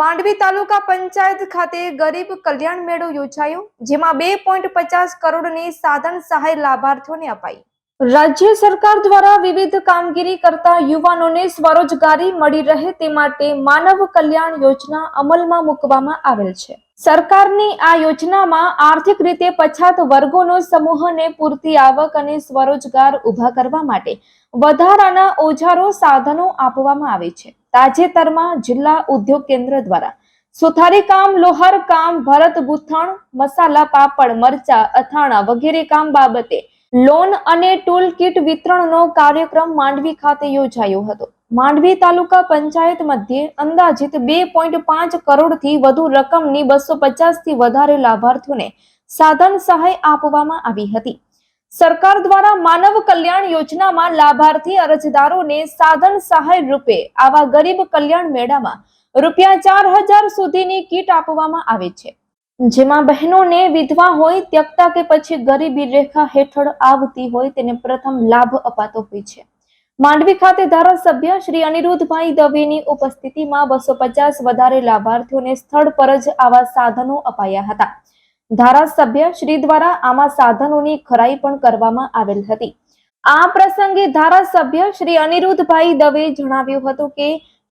માંડવી તાલુકા પંચાયત ખાતે ગરીબ કલ્યાણ મેળો યોજાયો, જેમાં બે પોઈન્ટ પચાસ કરોડની સાધન સહાય લાભાર્થીઓને અપાઈ. રાજ્ય સરકાર દ્વારા વિવિધ કામગીરી કરતા યુવાનોને સ્વરોજગારી મળી રહે તે માટે માનવ કલ્યાણ યોજના અમલમાં મૂકવામાં આવેલ છે. સરકારની આ યોજનામાં આર્થિક રીતે પછાત વર્ગોનો સમૂહને પૂરતી આવક અને સ્વરોજગાર ઊભા કરવા માટે વધારાના ઓજારો સાધનો આપવામાં આવે છે. તાજેતરમાં જિલ્લા ઉદ્યોગ કેન્દ્ર દ્વારા સુથારી કામ, લોહર કામ, ભરત ગૂંથણ, મસાલા, પાપડ, મરચા, અથાણા વગેરે કામ બાબતે લોન અને ટૂલ કીટ વિતરણનો કાર્યક્રમ માંડવી ખાતે યોજાયો હતો. માંડવી તાલુકા પંચાયત મધ્યે અંદાજિત બે પોઈન્ટ પાંચ કરોડથી વધુ રકમની બસો પચાસથી વધારે લાભાર્થીઓને સાધન સહાય આપવામાં આવી હતી. સરકાર દ્વારા માનવ કલ્યાણ યોજનામાં લાભાર્થી અરજદારોને સાધન સહાય રૂપે આવા ગરીબ કલ્યાણ મેળામાં રૂપિયા ચાર હજાર સુધીની કીટ આપવામાં આવે છે. જેમાં બહેનોને વિધવા હોય, ત્યક્તા કે પછી ગરીબી રેખા હેઠળ આવતી હોય, તેને પ્રથમ લાભ અપાતો હોય છે. માંડવી ખાતે ધારાસભ્ય શ્રી અનિરુદ્ધભાઈ દવેની ઉપસ્થિતિમાં બસો પચાસ વધારે લાભાર્થીઓને સ્થળ પર જ આવા સાધનો અપાયા હતા. ધારાસભ્ય શ્રી દ્વારા આમાં સાધનોની ખરાઈ પણ કરવામાં આવેલ હતી. આ પ્રસંગે ધારાસભ્ય શ્રી અનિરુદ્ધભાઈ દવે જણાવ્યું હતું કે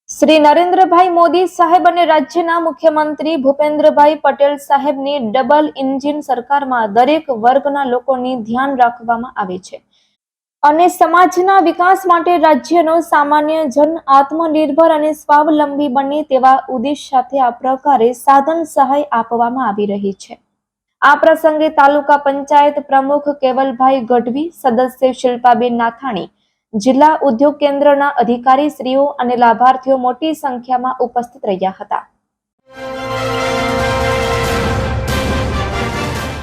શ્રી નરેન્દ્રભાઈ મોદી સાહેબ અને રાજ્યના મુખ્યમંત્રી ભૂપેન્દ્રભાઈ પટેલ સાહેબની ડબલ ઇન્જિન સરકારમાં દરેક વર્ગના લોકોની ધ્યાન રાખવામાં આવે છે. અને સમાજના વિકાસ માટે રાજ્યનો સામાન્ય જન આત્મનિર્ભર અને સ્વાવલંબી બને તેવા ઉદ્દેશ સાથે આ પ્રકારે સાધન સહાય આપવામાં આવી રહી છે. આ પ્રસંગે તાલુકા પંચાયત પ્રમુખ કેવલભાઈ ગઢવી, સદસ્ય શિલ્પાબેન નાથાણી જિલ્લા ઉદ્યોગ કેન્દ્રના અધિકારી શ્રીઓ અને લાભાર્થીઓ મોટી સંખ્યામાં ઉપસ્થિત રહ્યા હતા.